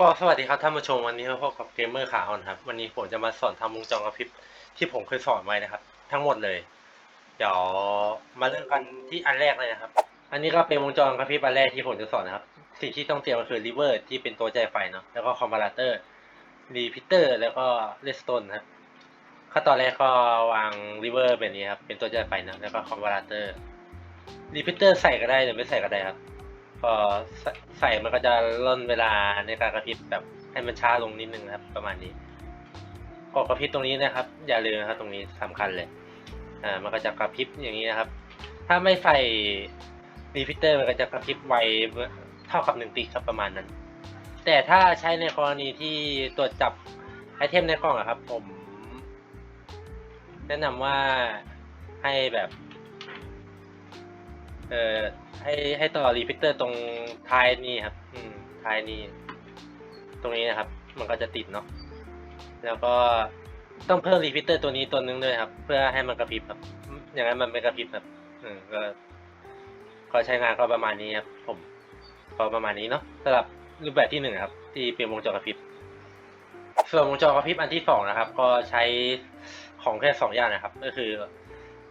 ก็สวัสดีครับท่านผู้ชมวันนี้พบกับเกมเมอร์ขาอ่อนครับ วันนี้ผมจะมาสอนทำวงจรกระพริบที่ผมเคยสอนไว้นะครับ ทั้งหมดเลย เดี๋ยวมาเริ่มกันที่อันแรกเลยนะครับ อันนี้ก็เป็นวงจรกระพริบอันแรกที่ผมจะสอนนะครับ สิ่งที่ต้องเตรียมก็คือรีเวอร์ที่เป็นตัวจ่ายไฟเนาะแล้วก็คอมพาราเตอร์รีพิเตอร์แล้วก็เลสโตนครับขั้นตอนแรกก็วางรีเวอร์แบบนี้ครับเป็นตัวจ่ายไฟนะแล้วก็คอมพาราเตอร์รีพิเตอร์ใส่ก็ได้หรือไม่ใส่ก็ได้ครับ พอใส่ใส่มันก็จะล่นเวลาในการกระพริบแบบให้มันช้าลงนิดนึงครับ ประมาณนี้ก็กระพริบตรงนี้นะครับ อย่าลืมนะครับ ตรงนี้สำคัญเลย อ่า มันก็จะกระพริบอย่างนี้นะครับ ถ้าไม่ใส่รีพิเตอร์มันก็จะกระพริบไวเท่ากับหนึ่งติ๊กครับประมาณนั้น แต่ถ้าใช้ในกรณีที่ตรวจจับไอเทมในกล่องอะครับ ผม แนะนำว่าให้แบบ เอ่อให้ให้ต่อรีพิเตอร์ตรงท้ายนี่ครับ อืมท้ายนี่ตรงนี้นะครับ มันก็จะติดเนาะแล้วก็ต้องเพิ่มรีพิเตอร์ตัวนี้ตัวนึงด้วยครับ เพื่อให้มันกระพริบครับ อย่างนั้นมันไม่กระพริบครับอืมก็ก็ใช้งานก็ประมาณนี้ครับ ผมก็ประมาณนี้เนาะสำหรับรูปแบบที่หนึ่งครับ ที่เป็นวงจรกระพริบส่วนวงจรกระพริบอันที่สองนะครับ ก็ใช้ของแค่สองอย่างนะครับ ก็คือ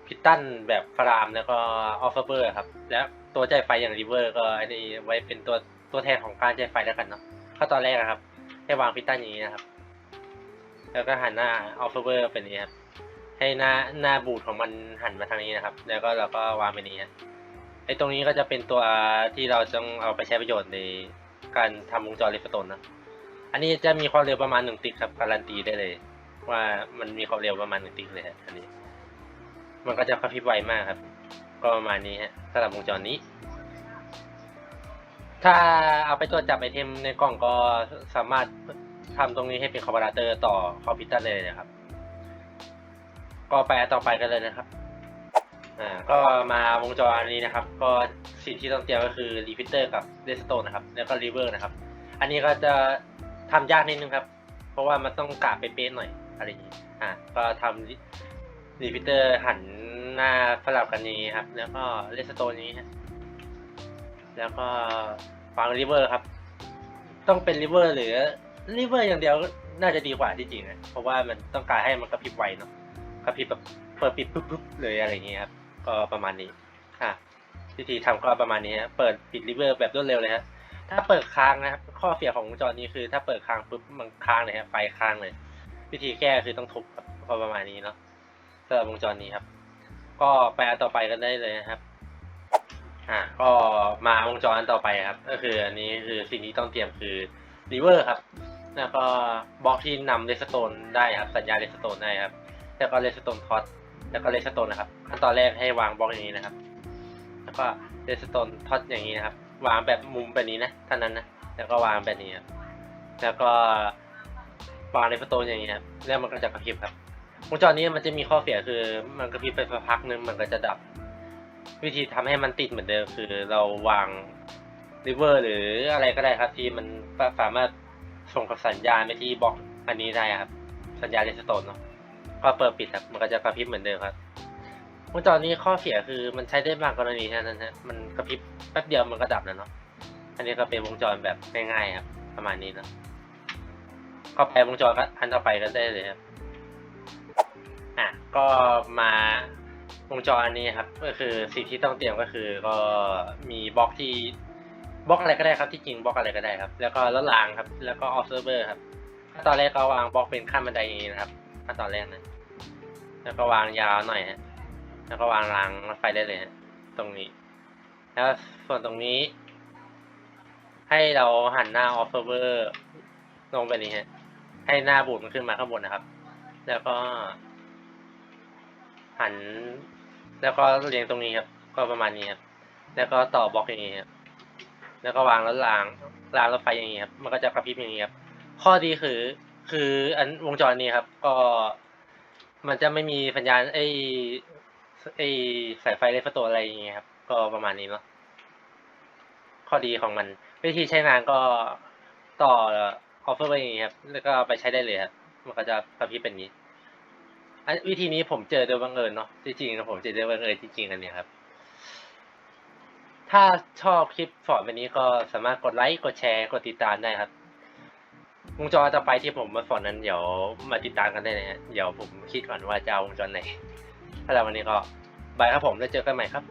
พิตตันแบบฟรามแล้วก็ออฟเฟอร์ครับ และตัวใจไฟอย่างริเวอร์ก็อันนี้ไว้เป็นตัวตัวแทนของการใจไฟแล้วกันเนาะขั้นตอนแรกนะครับ ให้วางพิตตันอย่างนี้นะครับ แล้วก็หันหน้าออฟเฟอร์เป็นอย่างนี้ครับให้หน้าหน้าบูดของมันหันมาทางนี้นะครับ แล้วก็เราก็วางเป็นนี้ไอ้ตรงนี้ก็จะเป็นตัวที่เราต้องเอาไปใช้ประโยชน์ในการทำวงจรเรฟโตนนะอันนี้จะมีความเร็วประมาณหนึ่งติ๊กครับการันตีได้เลย ว่ามันมีความเร็วประมาณหนึ่งติ๊กเลยอันนี้ มันก็จะกระพริบไวมากครับ ก็ประมาณนี้ฮะสำหรับวงจรนี้ ถ้าเอาไปตรวจจับไอเทมในกล่องก็สามารถทำตรงนี้ให้เป็นคอมพิวเตอร์ต่อคอมพิวเตอร์เลยนะครับ ก็ไปต่อไปกันเลยนะครับอ่าก็มาวงจรอันนี้นะครับ ก็สิ่งที่ต้องเตรียมก็คือรีพิเตอร์กับเรสโตนนะครับ แล้วก็รีเวอร์นะครับ อันนี้ก็จะทำยากนิดนึงครับ เพราะว่ามันต้องกะไปเป๊ะๆหน่อยอะไรอย่างนี้อ่าก็ทำ รีพิเตอร์หันหน้าสลับกันนี้ครับ แล้วก็เลสโตนนี้ฮะแล้วก็ฟังริเวอร์ครับ ต้องเป็นริเวอร์หรือริเวอร์อย่างเดียวน่าจะดีกว่าที่จริงนะเพราะว่ามันต้องการให้มันกระพริบไวเนาะกระพริบแบบเปิดปิดปุ๊บปุ๊บเลยอะไรอย่างนี้ครับ ก็ประมาณนี้อะวิธีทำก็ประมาณนี้ฮะเปิดปิดริเวอร์แบบรวดเร็วเลยฮะถ้าเปิดค้างนะครับ ข้อเสียของวงจรนี้คือ ถ้าเปิดค้างปุ๊บมันค้างเลยฮะไฟค้างเลย วิธีแก้คือต้องทุบครับก็ประมาณนี้เนาะ สำหรับวงจรนี้ครับ ก็ไปอันต่อไปกันได้เลยนะครับ อ่าก็มาวงจรอันต่อไปครับ ก็คืออันนี้คือสิ่งที่ต้องเตรียมคือรีเวอร์ครับ แล้วก็บล็อกที่นำเรสโตนได้ครับ สัญญาเรสโตนได้ครับ แล้วก็เรสโตนทอสแล้วก็เรสโตนนะครับ ขั้นตอนแรกให้วางบล็อกอย่างนี้นะครับ แล้วก็เรสโตนทอสอย่างนี้นะครับ วางแบบมุมแบบนี้นะเท่านั้นนะ แล้วก็วางแบบนี้ครับ แล้วก็วางเรสโตนอย่างนี้ครับ แล้วมันก็จะกระพริบครับ วงจรนี้มันจะมีข้อเสียคือ มันกระพริบไปสักพักนึงมันก็จะดับ วิธีทำให้มันติดเหมือนเดิมคือเราวางริเวอร์หรืออะไรก็ได้ครับ ที่มันสามารถส่งสัญญาณไปที่บล็อกอันนี้ได้ครับ สัญญาณเรสโตนเนาะก็เปิดปิดครับ มันก็จะกระพริบเหมือนเดิมครับวงจรนี้ข้อเสียคือมันใช้ได้บางกรณีเท่านั้นฮะมันกระพริบแป๊บเดียวมันก็ดับแล้วเนาะอันนี้ก็เป็นวงจรแบบง่ายๆครับ ประมาณนี้เนาะก็ไปวงจรอันต่อไปกันได้เลยครับ ก็มาวงจรอันนี้ครับ ก็คือสิ่งที่ต้องเตรียมก็คือ ก็มีบล็อกที่บล็อกอะไรก็ได้ครับที่จริงบล็อกอะไรก็ได้ครับ แล้วก็รถรางครับ แล้วก็ observer ครับขั้นตอนแรกก็วางบล็อกเป็นขั้นบันไดอย่างนี้นะครับขั้นตอนแรกนะแล้วก็วางยาวหน่อยฮะแล้วก็วางรางรถไฟได้เลยฮะตรงนี้ แล้วส่วนตรงนี้ ให้เราหันหน้า observer ลงไปนี้ฮะให้หน้าบูดมันขึ้นมาข้างบนนะครับ แล้วก็ หัน แล้วก็เรียงตรงนี้ครับ ก็ประมาณนี้ครับ แล้วก็ต่อบล็อกอย่างนี้ครับ แล้วก็วางแล้วรางรางรถไฟอย่างนี้ครับ มันก็จะกระพริบอย่างนี้ครับ ข้อดีคือ คืออันวงจรนี้ครับ ก็ มันจะไม่มีสัญญาณไอไอสายไฟเลฟตัวอะไรอย่างเงี้ยครับ ก็ประมาณนี้เนาะ ข้อดีของมัน วิธีใช้งานก็ต่อออฟเฟอร์ไปอย่างนี้ครับ แล้วก็ไปใช้ได้เลยครับ มันก็จะกระพริบเป็นนี้ วิธีนี้ผมเจอโดยบังเอิญเนาะจริงๆนะผมเจอโดยบังเอิญจริงๆอันเนี้ยครับ ถ้าชอบคลิปสอนแบบนี้ก็สามารถกดไลค์กดแชร์กดติดตามได้ครับวงจรต่อไปที่ผมมาสอนนั้นเดี๋ยวมาติดตามกันได้เลยฮะเดี๋ยวผมคิดก่อนว่าจะเอาวงจรไหนถ้าเราวันนี้ก็บายครับผมแล้วเจอกันใหม่ครับ